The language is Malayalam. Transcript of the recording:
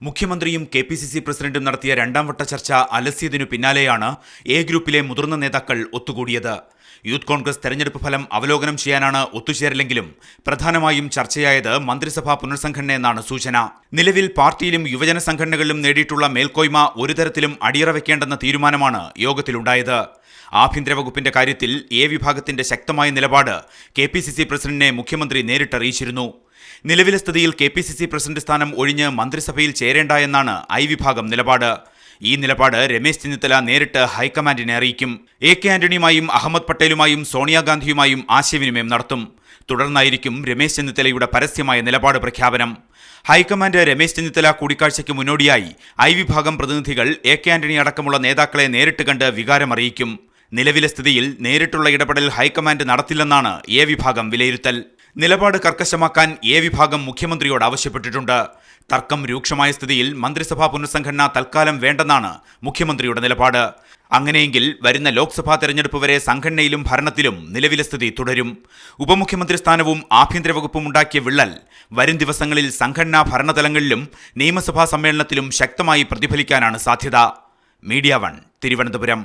മുഖ്യമന്ത്രിയും കെ പി സി സി പ്രസിഡന്റും നടത്തിയ രണ്ടാം വട്ട ചർച്ച അലസിയതിനു പിന്നാലെയാണ് എ ഗ്രൂപ്പിലെ മുതിർന്ന നേതാക്കൾ ഒത്തുകൂടിയത്. യൂത്ത് കോൺഗ്രസ് തെരഞ്ഞെടുപ്പ് ഫലം അവലോകനം ചെയ്യാനാണ് ഒത്തുചേരലെങ്കിലും പ്രധാനമായും ചർച്ചയായത് മന്ത്രിസഭാ പുനർസംഘടന എന്നാണ് സൂചന. നിലവിൽ പാർട്ടിയിലും യുവജന സംഘടനകളിലും നേടിയിട്ടുള്ള മേൽക്കോയ്മ ഒരു തരത്തിലും അടിയറ വെക്കേണ്ടെന്ന തീരുമാനമാണ് യോഗത്തിലുണ്ടായത്. ആഭ്യന്തര വകുപ്പിന്റെ കാര്യത്തിൽ എ വിഭാഗത്തിന്റെ ശക്തമായ നിലപാട് കെ പി സി സി പ്രസിഡന്റിനെ മുഖ്യമന്ത്രി നേരിട്ടറിയിച്ചിരുന്നു. നിലവിലെ സ്ഥിതിയിൽ K P C C president സ്ഥാനം ഒഴിഞ്ഞ് മന്ത്രിസഭയിൽ ചേരേണ്ട എന്നാണ് ഐ വിഭാഗം നിലപാട്. ഈ നിലപാട് രമേശ് ചെന്നിത്തല നേരിട്ട് ഹൈക്കമാൻഡിനെ അറിയിക്കും. എ കെ ആന്റണിയുമായും അഹമ്മദ് പട്ടേലുമായും സോണിയാഗാന്ധിയുമായും ആശയവിനിമയം നടത്തും. തുടർന്നായിരിക്കും രമേശ് ചെന്നിത്തലയുടെ പരസ്യമായ നിലപാട് പ്രഖ്യാപനം. ഹൈക്കമാൻഡ് രമേശ് ചെന്നിത്തല കൂടിക്കാഴ്ചയ്ക്ക് മുന്നോടിയായി ഐ വിഭാഗം പ്രതിനിധികൾ എ കെ ആന്റണി അടക്കമുള്ള നേതാക്കളെ നേരിട്ട് കണ്ട് വികാരമറിയിക്കും നിലവിലെ സ്ഥിതിയിൽ നേരിട്ടുള്ള ഇടപെടൽ ഹൈക്കമാൻഡ് നടത്തില്ലെന്നാണ് എ വിഭാഗം വിലയിരുത്തൽ. നിലപാട് കർക്കശമാക്കാൻ എ വിഭാഗം മുഖ്യമന്ത്രിയോട് ആവശ്യപ്പെട്ടിട്ടുണ്ട്. തർക്കം രൂക്ഷമായ സ്ഥിതിയിൽ മന്ത്രിസഭാ പുനഃസംഘടന തൽക്കാലം വേണ്ടെന്നാണ് മുഖ്യമന്ത്രിയുടെ നിലപാട്. അങ്ങനെയെങ്കിൽ വരുന്ന ലോക്സഭാ തെരഞ്ഞെടുപ്പ് വരെ സംഘടനയിലും ഭരണത്തിലും നിലവിലെ സ്ഥിതി തുടരും. ഉപമുഖ്യമന്ത്രി സ്ഥാനവും ആഭ്യന്തര വകുപ്പും ഉണ്ടാക്കിയ വിള്ളൽ വരും ദിവസങ്ങളിൽ സംഘടനാ ഭരണതലങ്ങളിലും നിയമസഭാ സമ്മേളനത്തിലും ശക്തമായി പ്രതിഫലിക്കാനാണ് സാധ്യത. Media one Thiruvananthapuram.